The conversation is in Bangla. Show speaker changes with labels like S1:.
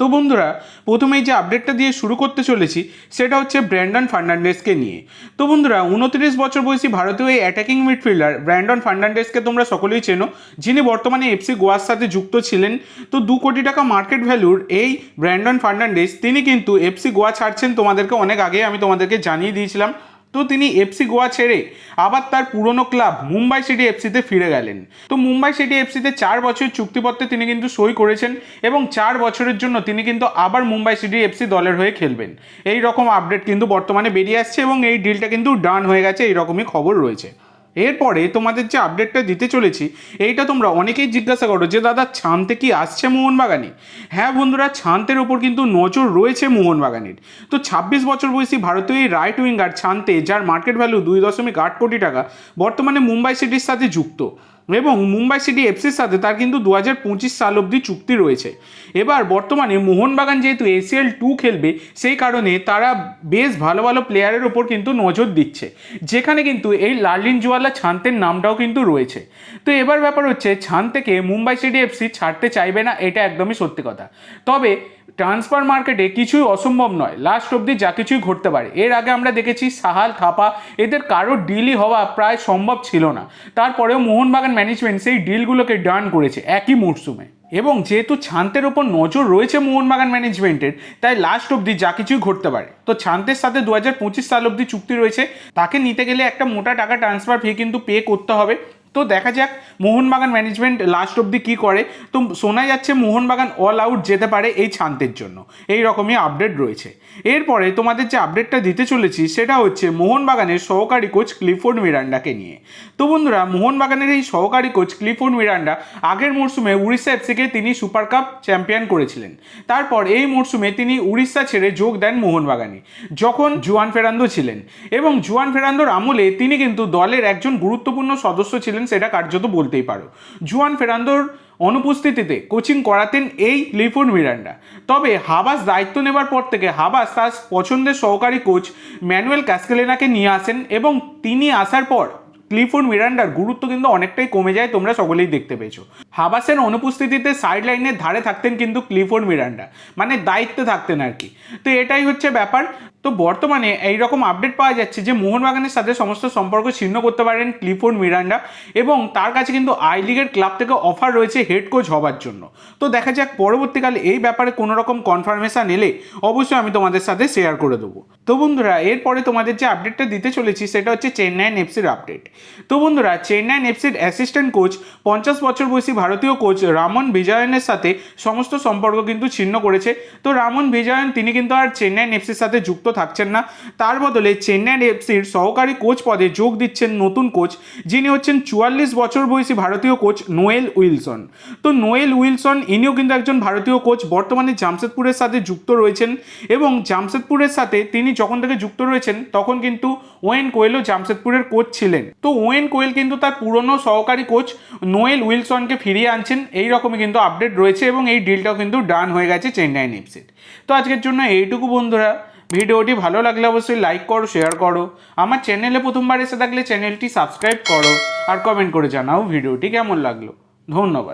S1: তো বন্ধুরা, প্রথমেই যে আপডেটটা দিয়ে শুরু করতে চলেছি, সেটা হচ্ছে ব্র্যান্ডন ফার্নান্ডেসকে নিয়ে। তো বন্ধুরা, উনত্রিশ বছর বয়সী ভারতীয় এই অ্যাটাকিং মিডফিল্ডার ব্র্যান্ডন ফার্নান্ডেসকে তোমরা সকলেই চেনো, যিনি বর্তমানে এফসি গোয়ার সাথে যুক্ত ছিলেন। তো দু কোটি টাকা মার্কেট ভ্যালুর এই ব্র্যান্ডন ফার্নান্ডেস তিনি কিন্তু এফসি গোয়া ছাড়ছেন তোমাদেরকে অনেক আগে আমি তোমাদেরকে জানিয়ে দিয়েছিলাম। তো তিনি এফসি গোয়া ছেড়ে আবার তার পুরনো ক্লাব মুম্বাই সিটি এফসিতে ফিরে গেলেন। তো মুম্বাই সিটি এফসিতে চার বছর চুক্তিপত্রে তিনি কিন্তু সই করেছেন এবং চার বছরের জন্য তিনি কিন্তু আবার মুম্বাই সিটি এফসি দলের হয়ে খেলবেন। এই রকম আপডেট কিন্তু বর্তমানে বেরিয়ে আসছে এবং এই ডিলটা কিন্তু ডান হয়ে গেছে, এই রকমই খবর রয়েছে। এরপরে তোমাদের যে আপডেটটা দিতে চলেছি, এইটা তোমরা অনেকেই জিজ্ঞাসা করো যে, দাদা, ছানতে কি আসছে মোহনবাগানে? হ্যাঁ বন্ধুরা, ছানতের ওপর কিন্তু নজর রয়েছে মোহনবাগানের। তো ছাব্বিশ বছর বয়সী ভারতীয় এই রাইট উইঙ্গার ছানতে, যার মার্কেট ভ্যালু দুই দশমিক আট কোটি টাকা, বর্তমানে মুম্বাই সিটির সাথে যুক্ত। এবং মুম্বাই সিটি এফসির সাথে তার কিন্তু দু হাজার পঁচিশ সাল অবধি চুক্তি রয়েছে। এবার বর্তমানে মোহনবাগান যেহেতু এসিএল টু খেলবে, সেই কারণে তারা বেশ ভালো ভালো প্লেয়ারের ওপর কিন্তু নজর দিচ্ছে। যেখানে কিন্তু এই লালিন জোয়ালা ছান্তের নামটাও কিন্তু রয়েছে। তো এবার ব্যাপার হচ্ছে ছান থেকে মুম্বাই সিটি এফসি ছাড়তে চাইবে না, এটা একদমই সত্যি কথা। তবে ট্রান্সফার মার্কেটে কিছুই অসম্ভব নয়। লাস্ট অবধি যা কিছুই ঘটতে পারে। এর আগে আমরা দেখেছি সাহাল থাপা এদের কারোর ডিলই হওয়া প্রায় সম্ভব ছিল না। তারপরেও মোহনবাগান ম্যানেজমেন্ট সেই ডিলগুলোকে ডান করেছে একই মরশুমে এবং যেহেতু ছান্তের ওপর নজর রয়েছে মোহনবাগান ম্যানেজমেন্টের তাই লাস্ট অবধি যা কিছুই ঘটতে পারে। তো ছান্তের সাথে দু হাজার পঁচিশ সাল অবধি চুক্তি রয়েছে। তাকে নিতে গেলে একটা মোটা টাকা ট্রান্সফার ফি কিন্তু পে করতে হবে। তো দেখা যাক মোহনবাগান ম্যানেজমেন্ট লাস্ট অবধি কী করে। তো শোনা যাচ্ছে মোহনবাগান অল আউট যেতে পারে এই ছান্তের জন্য। এই রকমই আপডেট রয়েছে। এরপরে তোমাদের যে আপডেটটা দিতে চলেছি, সেটা হচ্ছে মোহনবাগানের সহকারী কোচ ক্লিফোর্ড মিরান্ডাকে নিয়ে। তো বন্ধুরা, মোহনবাগানের এই সহকারী কোচ ক্লিফোর্ড মিরান্ডা আগের মরশুমে উড়িষ্যা এফসিকে তিনি সুপার কাপ চ্যাম্পিয়ন করেছিলেন। তারপর এই মরশুমে তিনি উড়িষ্যা ছেড়ে যোগ দেন মোহনবাগানে, যখন জুয়ান ফেরান্দো ছিলেন। এবং জুয়ান ফেরান্দোর আমলে তিনি কিন্তু দলের একজন গুরুত্বপূর্ণ সদস্য ছিলেন সেটা কার্যত বলতেই পারো। জুয়ান ফেরান্দোর অনুপস্থিতিতে কোচিং করাতেন এই লিফুন মিরান্ডা। তবে হাবাস দায়িত্ব নেবার পর থেকে হাবাস তার পছন্দের সহকারী কোচ ম্যানুয়েল ক্যাসকেলেনাকে নিয়ে আসেন এবং তিনি আসার পর ক্লিফোর্ড মিরান্ডার গুরুত্ব কিন্তু অনেকটাই কমে যায় তোমরা সকলেই দেখতে পেয়েছ। হাবাসের অনুপস্থিতিতে সাইড লাইনের ধারে থাকতেন কিন্তু ক্লিফোর্ড মিরান্ডা। মানে দায়িত্বে থাকতেন আর কি। তো এটাই হচ্ছে ব্যাপার। তো বর্তমানে এই রকম আপডেট পাওয়া যাচ্ছে যে মোহনবাগানের সাথে সমস্ত সম্পর্ক ছিন্ন করতে পারেন ক্লিফোর্ড মিরান্ডা এবং তার কাছে কিন্তু আই লিগের ক্লাব থেকে অফার রয়েছে হেড কোচ হবার জন্য। তো দেখা যাক পরবর্তীকালে এই ব্যাপারে কোনো রকম কনফার্মেশন এলে অবশ্যই আমি তোমাদের সাথে শেয়ার করে দেবো। তো বন্ধুরা, এরপরে তোমাদের যে আপডেটটা দিতে চলেছি সেটা হচ্ছে চেন্নাইন এফসির আপডেট তো বন্ধুরা চেন্নাইন এফসির অ্যাসিস্ট্যান্ট কোচ পঞ্চাশ বছর বয়সী ভারতীয় কোচ রামন বিজয়নের সাথে সমস্ত সম্পর্ক কিন্তু ছিন্ন করেছে। তো রামন বিজয়ন, তিনি কিন্তু আর চেন্নাইন এফসির সাথে যুক্ত থাকছেন না। তার বদলে চেন্নাইন এফসির সহকারী কোচ পদে যোগ দিচ্ছেন নতুন কোচ যিনি হচ্ছেন চুয়াল্লিশ বছর বয়সী ভারতীয় কোচ নোয়েল উইলসন। তো নোয়েল উইলসন, ইনিও কিন্তু একজন ভারতীয় কোচ বর্তমানে জামশেদপুরের সাথে যুক্ত রয়েছেন এবং জামশেদপুরের সাথে তিনি যখন থেকে যুক্ত রয়েছেন, তখন কিন্তু ওয়েন কোয়েলও জামশেদপুরের কোচ ছিলেন। তো ওয়েন কোয়েল কিন্তু তার পুরনো সহকারী কোচ নোয়েল উইলসনকে ফিরিয়ে আনছেন এই রকমই কিন্তু আপডেট রয়েছে এবং এই ডিলটাও কিন্তু ডান হয়ে গেছে চেন্নাই এফসির তো আজকের জন্য এইটুকু বন্ধুরা। ভিডিওটি ভালো লাগলে অবশ্যই লাইক করো শেয়ার করো। আমার চ্যানেলে প্রথমবার এসে থাকলে চ্যানেলটি সাবস্ক্রাইব করো আর কমেন্ট করে জানাও ভিডিওটি কেমন লাগল। ধন্যবাদ।